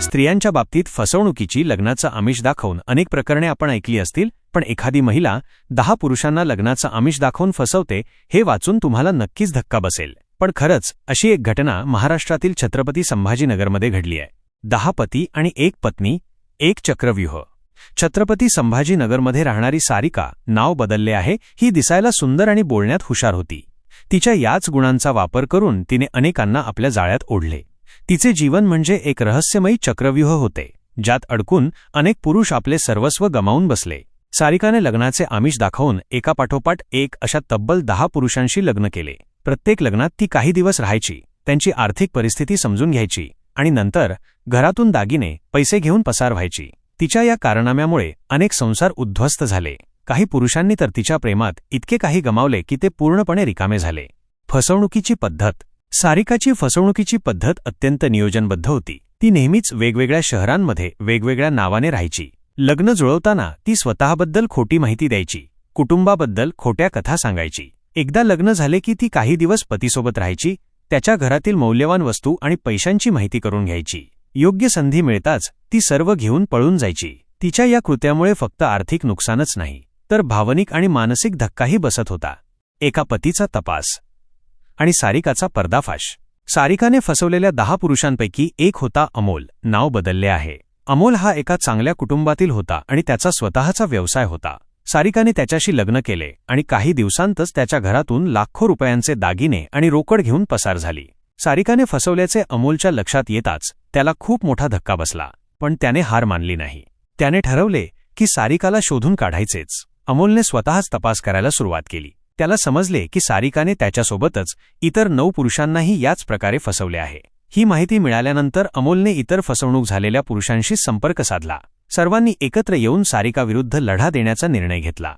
स्त्रियांच्या बाबतीत फसवणुकीची लग्नाचं आमिष दाखवून अनेक प्रकरणे आपण ऐकली असतील पण एखादी महिला दहा पुरुषांना लग्नाचं आमिष दाखवून फसवते हे वाचून तुम्हाला नक्कीच धक्का बसेल. पण खरंच अशी एक घटना महाराष्ट्रातील छत्रपती संभाजीनगरमध्ये घडली आहे. दहा पती आणि एक पत्नी एक चक्रव्यूह. छत्रपती संभाजीनगरमध्ये राहणारी सारिका नाव बदलले आहे ही दिसायला सुंदर आणि बोलण्यात हुशार होती. तिच्या याच गुणांचा वापर करून तिने अनेकांना आपल्या जाळ्यात ओढले. तिचे जीवन म्हणजे एक रहस्यमयी चक्रव्यूह होते ज्यात अडकून अनेक पुरुष आपले सर्वस्व गमावून बसले. सारिकाने लग्नाचे आमिष दाखवून एकापाठोपाठ एक अशा तब्बल दहा पुरुषांशी लग्न केले. प्रत्येक लग्नात ती काही दिवस राहायची त्यांची आर्थिक परिस्थिती समजून घ्यायची आणि नंतर घरातून दागिने पैसे घेऊन पसार व्हायची. तिच्या या कारनाम्यामुळे अनेक संसार उद्ध्वस्त झाले. काही पुरुषांनी तर तिच्या प्रेमात इतके काही गमावले की ते पूर्णपणे रिकामे झाले. फसवणुकीची पद्धत सारिकाची फसवणुकीची पद्धत अत्यंत नियोजनबद्ध होती. ती नेहमीच वेगवेगळ्या शहरांमध्ये वेगवेगळ्या नावाने राहायची. लग्न जुळवताना ती स्वतःबद्दल खोटी माहिती द्यायची. कुटुंबाबद्दल खोट्या कथा सांगायची. एकदा लग्न झाले की ती काही दिवस पतीसोबत राहायची त्याच्या घरातील मौल्यवान वस्तू आणि पैशांची माहिती करून घ्यायची. योग्य संधी मिळताच ती सर्व घेऊन पळून जायची. तिच्या या कृत्यामुळे फक्त आर्थिक नुकसानच नाही तर भावनिक आणि मानसिक धक्काही बसत होता. एका पतीचा तपास आणि सारिकाचा पर्दाफाश. सारिकाने फसवलेल्या दहा पुरुषांपैकी एक होता अमोल. नाव बदलले आहे. अमोल हा एका चांगल्या कुटुंबातील होता आणि त्याचा स्वतःचा व्यवसाय होता. सारिकाने त्याच्याशी लग्न केले आणि काही दिवसांतच त्याच्या घरातून लाखो रुपयांचे दागिने आणि रोकड घेऊन पसार झाली. सारिकाने फसवल्याचे अमोलच्या लक्षात येताच त्याला खूप मोठा धक्का बसला पण त्याने हार मानली नाही. त्याने ठरवले की सारिकाला शोधून काढायचेच. अमोलने स्वतःच तपास करायला सुरुवात केली. त्याला समजले की सारिकाने त्याच्यासोबतच इतर नऊ पुरुषांनाही याच प्रकारे फसवले आहे. ही माहिती मिळाल्यानंतर अमोलने इतर फसवणूक झालेल्या पुरुषांशी संपर्क साधला. सर्वांनी एकत्र येऊन सारिकाविरुद्ध लढा देण्याचा निर्णय घेतला.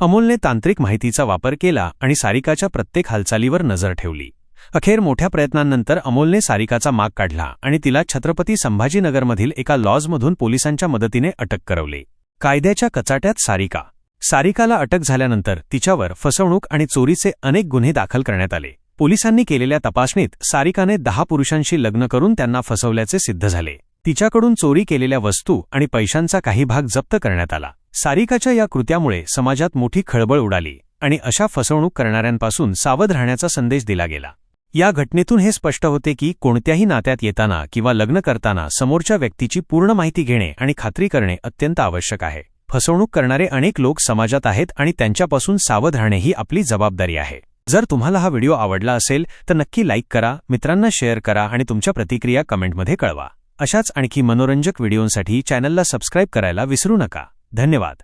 अमोलने तांत्रिक माहितीचा वापर केला आणि सारिकाच्या प्रत्येक हालचालीवर नजर ठेवली. अखेर मोठ्या प्रयत्नांनंतर अमोलने सारिकाचा माग काढला आणि तिला छत्रपती संभाजीनगरमधील एका लॉजमधून पोलिसांच्या मदतीने अटक करवली. कायद्याच्या कचाट्यात सारिका सारिकाला अटक झाल्यानंतर तिच्यावर फसवणूक आणि चोरीचे अनेक गुन्हे दाखल करण्यात आले. पोलिसांनी केलेल्या तपासणीत सारिकाने दहा पुरुषांशी लग्न करून त्यांना फसवल्याचे सिद्ध झाले. तिच्याकडून चोरी केलेल्या वस्तू आणि पैशांचा काही भाग जप्त करण्यात आला. सारिकाच्या या कृत्यामुळे समाजात मोठी खळबळ उडाली आणि अशा फसवणूक करणाऱ्यांपासून सावध राहण्याचा संदेश दिला गेला. या घटनेतून हे स्पष्ट होते की कोणत्याही नात्यात येताना किंवा लग्न करताना समोरच्या व्यक्तीची पूर्ण माहिती घेणे आणि खात्री करणे अत्यंत आवश्यक आहे. फसवणूक करणारे अनेक लोक समाजात आहेत आणि त्यांच्यापासून सावध राहणे ही आपली जबाबदारी आहे. जर तुम्हाला हा व्हिडिओ आवडला असेल तर नक्की लाईक करा मित्रांना शेअर करा आणि तुमच्या प्रतिक्रिया कमेंटमध्ये कळवा. अशाच आणखी मनोरंजक व्हिडिओंसाठी चॅनलला सबस्क्राईब करायला विसरू नका. धन्यवाद.